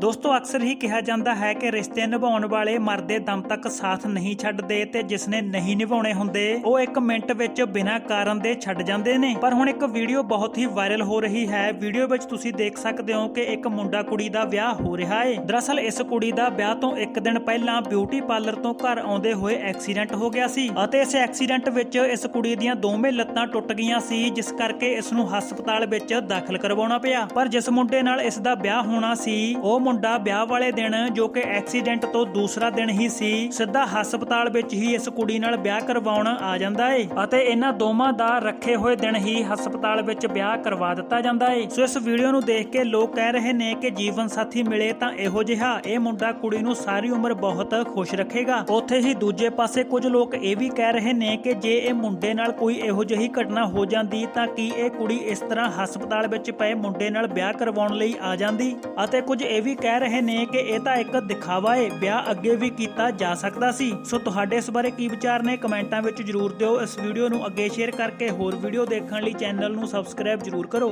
ਦੋਸਤੋ, ਅਕਸਰ ਹੀ ਕਿਹਾ ਜਾਂਦਾ ਹੈ ਕਿ ਰਿਸ਼ਤੇ ਨਿਭਾਉਣ ਵਾਲੇ ਮਰਦੇ ਦਮ ਤੱਕ ਸਾਥ ਨਹੀਂ ਛੱਡਦੇ ਤੇ ਜਿਸਨੇ ਨਹੀਂ ਨਿਭਾਉਣੇ ਹੁੰਦੇ, ਉਹ ਇੱਕ ਮਿੰਟ ਵਿੱਚ ਬਿਨਾਂ ਕਾਰਨ ਦੇ ਛੱਡ ਜਾਂਦੇ ਨੇ। ਪਰ ਹੁਣ ਇੱਕ ਵੀਡੀਓ ਬਹੁਤ ਹੀ ਵਾਇਰਲ ਹੋ ਰਹੀ ਹੈ। ਵੀਡੀਓ ਵਿੱਚ ਤੁਸੀਂ ਦੇਖ ਸਕਦੇ ਹੋ ਕਿ ਇੱਕ ਮੁੰਡਾ ਕੁੜੀ ਦਾ ਵਿਆਹ ਹੋ ਰਿਹਾ ਹੈ ਦਰਅਸਲ, ਇਸ ਕੁੜੀ ਦਾ ਵਿਆਹ ਤੋਂ ਇੱਕ ਦਿਨ ਪਹਿਲਾਂ ਬਿਊਟੀ ਪਾਰਲਰ ਤੋਂ ਘਰ ਆਉਂਦੇ ਹੋਏ ਐਕਸੀਡੈਂਟ ਹੋ ਗਿਆ ਸੀ ਅਤੇ ਇਸ ਐਕਸੀਡੈਂਟ ਵਿੱਚ ਇਸ ਕੁੜੀ ਦੀਆਂ ਦੋਵੇਂ ਲੱਤਾਂ ਟੁੱਟ ਗਈਆਂ ਸੀ, ਜਿਸ ਕਰਕੇ ਇਸ ਨੂੰ ਹਸਪਤਾਲ ਵਿੱਚ ਦਾਖਲ ਕਰਵਾਉਣਾ ਪਿਆ। ਪਰ ਜਿਸ ਮੁੰਡੇ ਨਾਲ ਇਸ ਦਾ ਵਿਆਹ ਹੋਣਾ ਸੀ, ਉਹ ਮੁੰਡਾ ਵਿਆਹ ਵਾਲੇ ਦਿਨ, ਜੋ ਕਿ ਐਕਸੀਡੈਂਟ ਤੋਂ ਦੂਸਰਾ ਦਿਨ ਹੀ ਸੀ, ਸਿੱਧਾ ਹਸਪਤਾਲ ਵਿੱਚ ਹੀ ਇਸ ਕੁੜੀ ਨਾਲ ਵਿਆਹ ਕਰਵਾਉਣ ਆ ਜਾਂਦਾ ਏ ਅਤੇ ਇਹਨਾਂ ਦੋਵਾਂ ਦਾ ਰੱਖੇ ਹੋਏ ਦਿਨ ਹੀ ਹਸਪਤਾਲ ਵਿੱਚ ਵਿਆਹ ਕਰਵਾ ਦਿੱਤਾ ਜਾਂਦਾ ਏ। ਸੋ ਇਸ ਵੀਡੀਓ ਨੂੰ ਦੇਖ ਕੇ ਲੋਕ ਕਹਿ ਰਹੇ ਨੇ ਕਿ ਜੀਵਨ ਸਾਥੀ ਮਿਲੇ ਤਾਂ ਇਹੋ ਜਿਹਾ, ਇਹ ਮੁੰਡਾ ਕੁੜੀ ਨੂੰ ਸਾਰੀ ਉਮਰ ਬਹੁਤ ਖੁਸ਼ ਰੱਖੇਗਾ। ਉੱਥੇ ਹੀ ਦੂਜੇ ਪਾਸੇ ਕੁਝ ਲੋਕ ਇਹ ਵੀ ਕਹਿ ਰਹੇ ਨੇ ਕਿ ਜੇ ਇਹ ਮੁੰਡੇ ਨਾਲ ਕੋਈ ਇਹੋ ਜਿਹੀ ਘਟਨਾ ਹੋ ਜਾਂਦੀ ਤਾਂ ਕੀ ਇਹ ਕੁੜੀ ਇਸ ਤਰ੍ਹਾਂ ਹਸਪਤਾਲ ਵਿੱਚ ਪਏ ਮੁੰਡੇ ਨਾਲ ਵਿਆਹ ਕਰਵਾਉਣ ਲਈ ਆ ਜਾਂਦੀ? ਅਤੇ ਕੁਝ ਇਹ ਵੀ ਵੀ ਕਹਿ ਰਹੇ ਨੇ ਕਿ ਇਹ ਤਾਂ ਇੱਕ ਦਿਖਾਵਾ ਏ, ਵਿਆਹ ਅੱਗੇ ਵੀ ਕੀਤਾ ਜਾ ਸਕਦਾ ਸੀ। ਸੋ ਤੁਹਾਡੇ ਇਸ ਬਾਰੇ ਕੀ ਵਿਚਾਰ ਨੇ ਕਮੈਂਟਾਂ ਵਿੱਚ ਜਰੂਰ ਦਿਓ। ਇਸ ਵੀਡੀਓ ਨੂੰ ਅੱਗੇ ਸ਼ੇਅਰ ਕਰਕੇ ਹੋਰ ਵੀਡੀਓ ਦੇਖਣ ਲਈ ਚੈਨਲ ਨੂੰ ਸਬਸਕ੍ਰਾਈਬ ਜਰੂਰ ਕਰੋ।